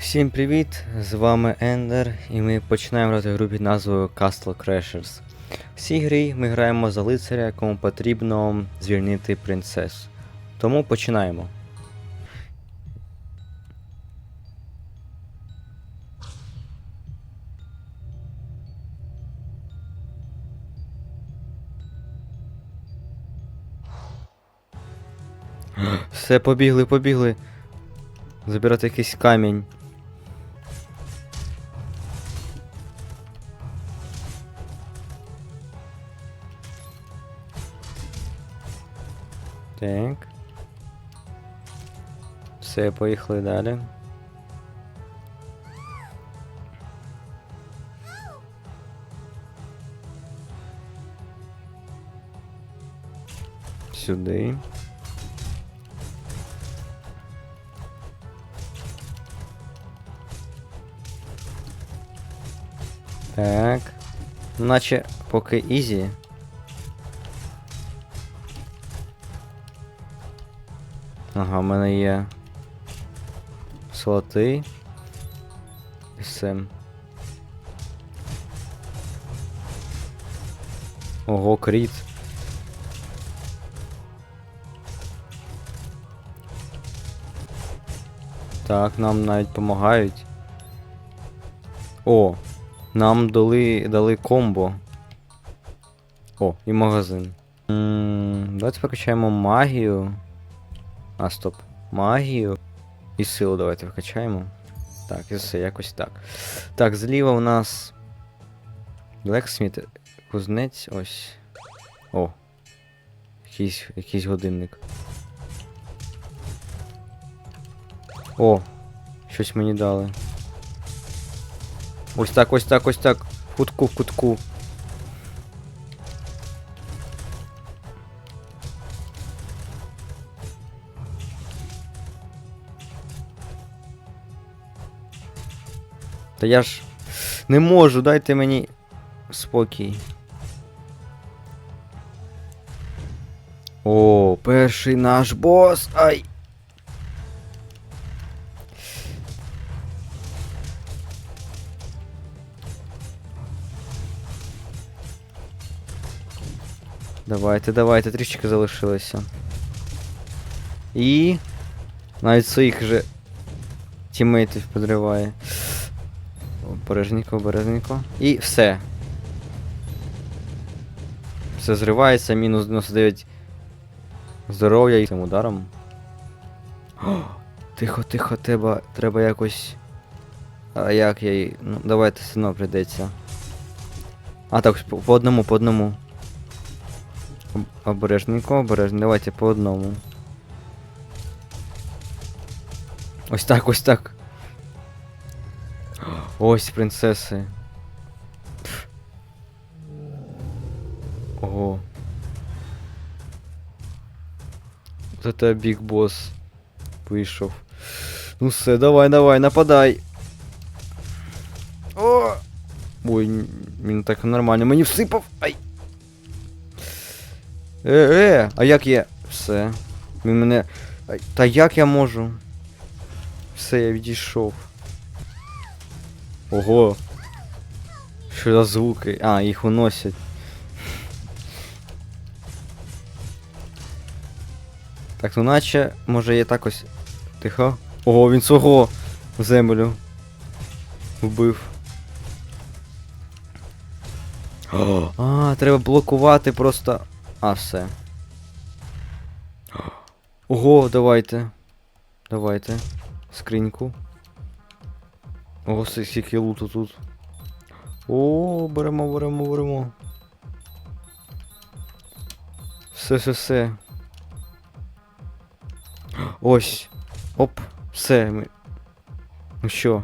Всім привіт! З вами Ендер, і ми починаємо грати гру під назвою Castle Crashers. В цій грі ми граємо за лицаря, якому потрібно звільнити принцесу. Тому починаємо. Все, побігли, побігли. Забирати якийсь камінь. Так. Все, поїхали далі. Сюди. Так. Наче поки ізі. Ага, в мене є слоти. І все. Ого, кріт. Так, нам навіть допомагають. О, нам дали, дали комбо. О, і магазин. м давайте прокачаємо магію. А, стоп. Магію. І силу давайте вкачаємо. Так, і все, якось так. Так, зліва у нас. Blacksmith, кузнець, ось. О. Якийсь, якийсь годинник. О, щось мені дали. Ось так, ось так, ось так. В кутку, в кутку. Та я ж не можу, дайте мені спокій. О, перший наш бос. Ай. Давайте, давайте, трішечки залишилося. І. Навіть своїх же тімейтів підриває. Обережненько, обережненько. І все. Все зривається, мінус 99 здоров'я і цим ударом. О, тихо, тихо, треба, треба якось. А як я її. Ну, давайте все одно прийдеться. А так, по, одному, по одному. Об- Обережненько, обережненько, давайте по одному. Ось так, ось так. Ось принцеси. Пф. Ого. Это биг босс вийшов. Ну все, давай, давай, нападай. О! Ой, він так нормально. Мені всипав. Ай. Е, е, а як я. Все. Він мене. Та як я можу? Все, я відійшов. Ого. Що за звуки? А, їх уносять. Так, ну наче, може я так ось. Тихо. Ого, він свого землю. Вбив. О, а, треба блокувати просто. А, все. Ого, давайте. Давайте. Скриньку. Ого, скільки луту тут. О, беремо, беремо, беремо. Все, все, все. Ось. Оп, все. Ми... Ну що?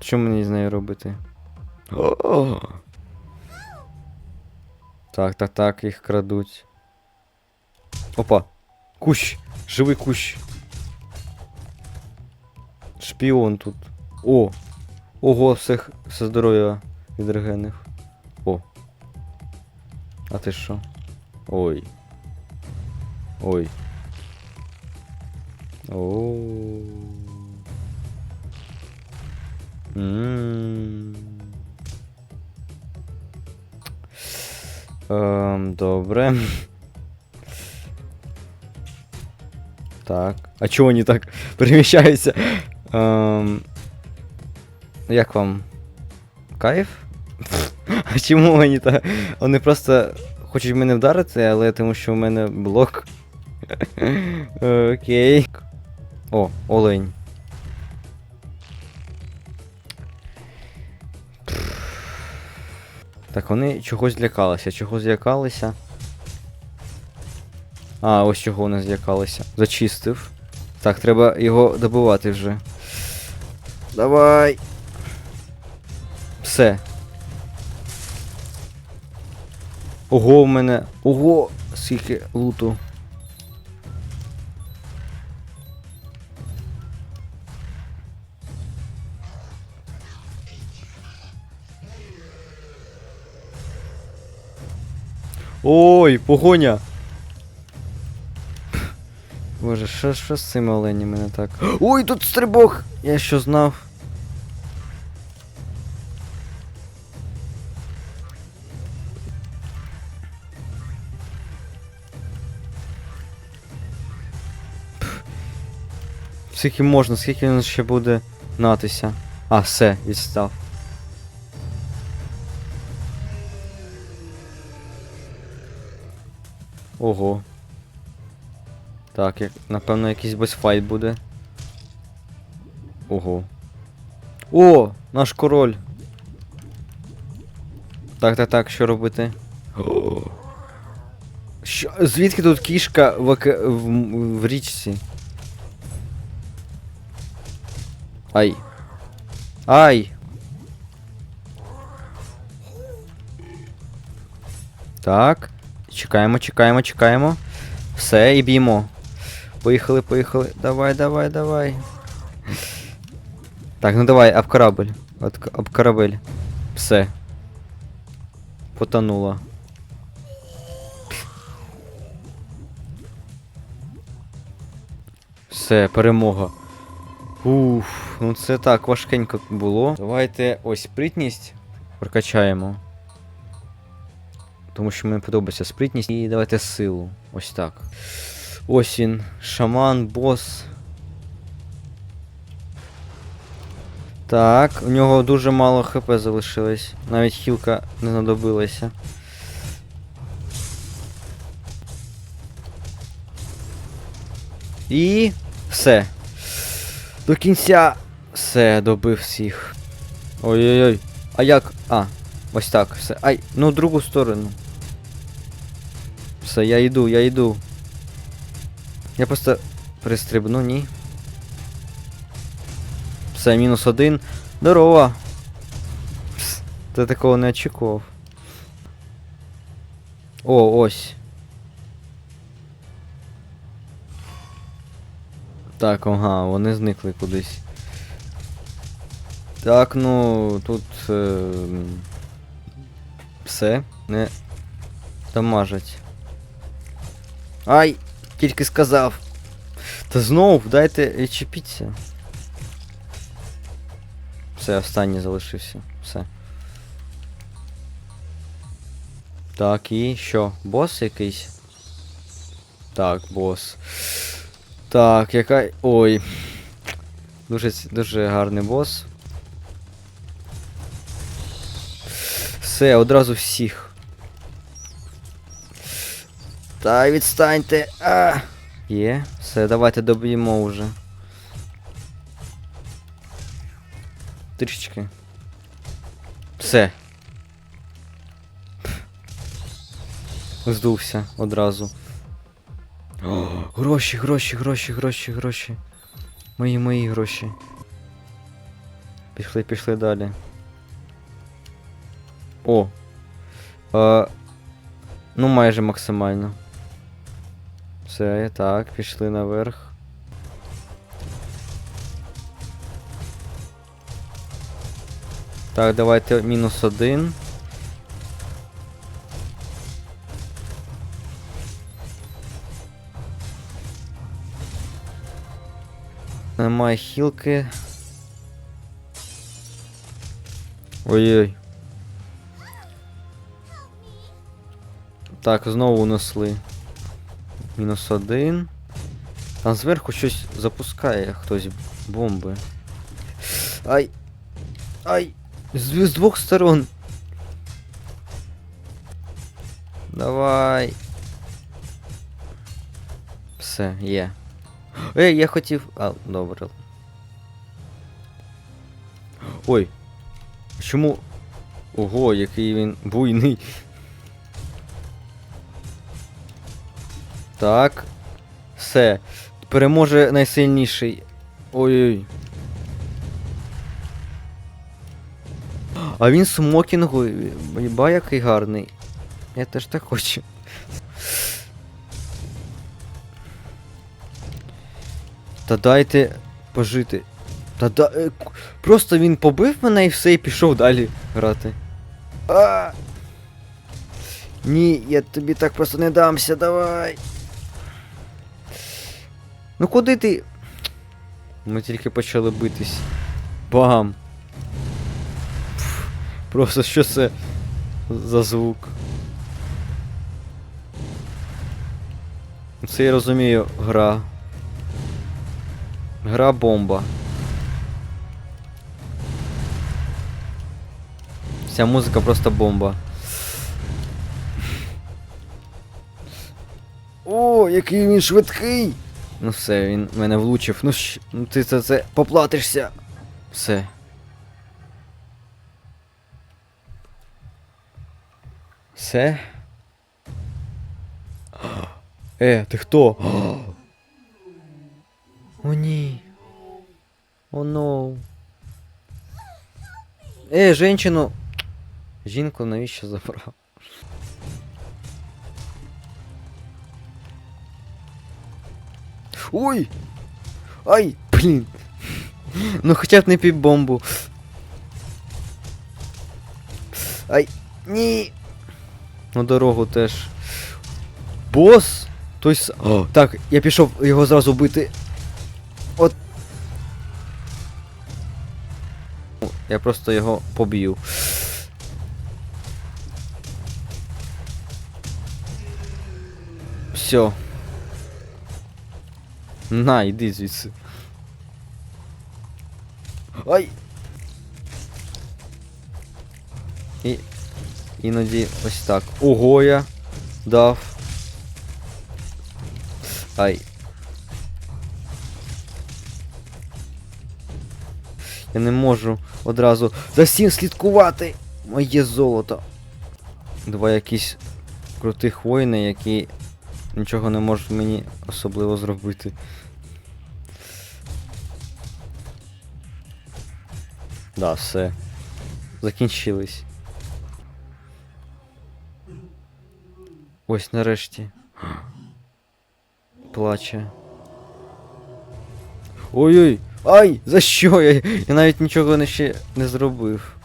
Що мені з нею робити? О! Так, так, так, їх крадуть. Опа. Кущ. Живий кущ. Шпіон тут. О! Ого, всіх все здоров'я відрегенів. О. А ти що? Ой. Ой. О. М. Ем, добре. Так. А чого вони так переміщаються? Ем, як вам? Кайф? А чому вони так? Вони просто хочуть мене вдарити, але тому що в мене блок. Окей. О, олень. Так, вони чогось злякалися. Чого злякалися? А, ось чого вони злякалися. Зачистив. Так, треба його добивати вже. Давай. Все. Ого, у мене. Ого! Скільки луту. Ой, погоня! Боже, що, що з цими оленями не так? Ой, тут стрибок! Я що знав. Скільки можна, скільки він ще буде натися? А, все, відстав. Ого. Так, як, напевно, якийсь босфайт буде. Ого. О! Наш король. Так, так, так, що робити? Що? Звідки тут кішка в, в... в річці? Ай. Ай! Так. Чекаємо, чекаємо, чекаємо. Все, і б'ємо. Поїхали, поїхали. Давай, давай, давай. Так, ну давай, об корабль. Об корабель. Все. Потонуло. Все, перемога. Уф, ну це так важкенько було. Давайте ось спритність прокачаємо. Тому що мені подобається спритність. І давайте силу. Ось так. Ось він. Шаман, бос. Так, у нього дуже мало хп залишилось. Навіть хілка не знадобилася. І все. До кінця. Все, добив всіх. Ой-ой-ой. А як? А, ось так, все. Ай, ну в другу сторону. Все, я йду, я йду. Я просто пристрибну, ні. Все, мінус один. Здорово. Пс, Ти такого не очікував. О, ось. Так, ага, вони зникли кудись. Так, ну тут. Е, все, не дамажать. Ай! Тільки сказав. Та знов, дайте відчепіться. Все, останній залишився. Все. Так, і що? Бос якийсь? Так, бос. Так, яка. Ой. Дуже, дуже гарний бос. Все, одразу всіх. Та відстаньте. А! Є, все, давайте доб'ємо вже. Трішечки. Все. Здувся одразу. О, гроші, гроші, гроші, гроші, гроші. Мої мої гроші. Пішли, пішли далі. О. Е, ну, майже максимально. Все, так, пішли наверх. Так, давайте мінус один. Немає хілки. Ой-ой. Так, знову несли. Мінус один. Там зверху щось запускає хтось бомби. Ай! Ай! З, з двох сторон. Давай. Все, є. Ей, я хотів. А, добре. Ой. Чому? Ого, який він буйний. Так. Все. Переможе найсильніший. Ой-ой. А він смокінговий. Ба, який гарний. Я теж так хочу. Та дайте пожити. Та да. е, Просто він побив мене і все, і пішов далі грати. А! Ні, я тобі так просто не дамся, давай. Ну куди ти? Ми тільки почали битись. Бам! Просто що це за звук? Це я розумію, гра. Гра бомба. Вся музика просто бомба. О, який він швидкий! Ну все, він мене влучив. Ну щ... ну ти за це поплатишся. Все. Все. Е, ти хто? О, ні. О, ноу. Е, женщину. Жінку навіщо забрав? Ой! Ай! Блін! Ну хоча б не під бомбу. Ай! Ні! На дорогу теж. Бос? Той с... О, так, я пішов його зразу бити. От. Я просто його поб'ю. Все. На, іди звідси. Ай! І. Іноді ось так. Ого я дав. Ай. Я не можу одразу за всім слідкувати. Моє золото. Два якісь крутих воїни, які нічого не можуть мені особливо зробити. Да, все. Закінчились. Ось нарешті. Плаче. Ой-ой! Ай! За що? Я, я навіть нічого не ще не зробив.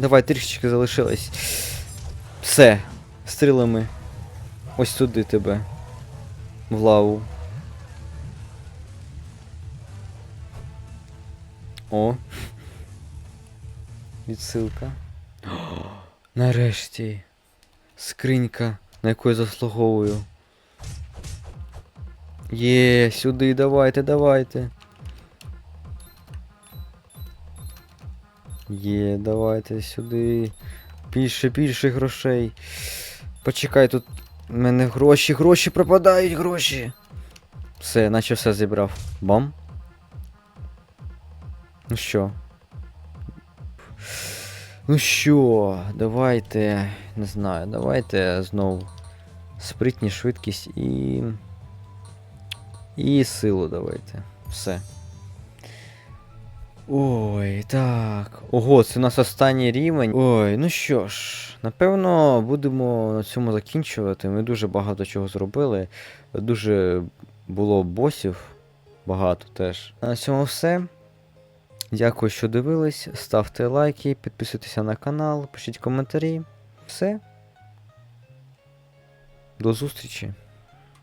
Давай, трішечки залишилось. Все. Стрілами. Ось туди тебе. В лаву. О. Відсилка. Нарешті. Скринька, на яку я заслуговую. Є, сюди, давайте, давайте. Є, давайте сюди. Більше, більше грошей. Почекай, тут в мене гроші, гроші пропадають, гроші. Все, наче все зібрав. Бам. Ну що? Ну що, давайте. Не знаю, давайте знову. Спритність, швидкість і. І силу давайте. Все. Ой, так. Ого, це у нас останній рівень. Ой, ну що ж, напевно, будемо на цьому закінчувати. Ми дуже багато чого зробили. Дуже було босів. Багато теж. На цьому все. Дякую, що дивились. Ставте лайки, підписуйтеся на канал, пишіть коментарі. Все. До зустрічі.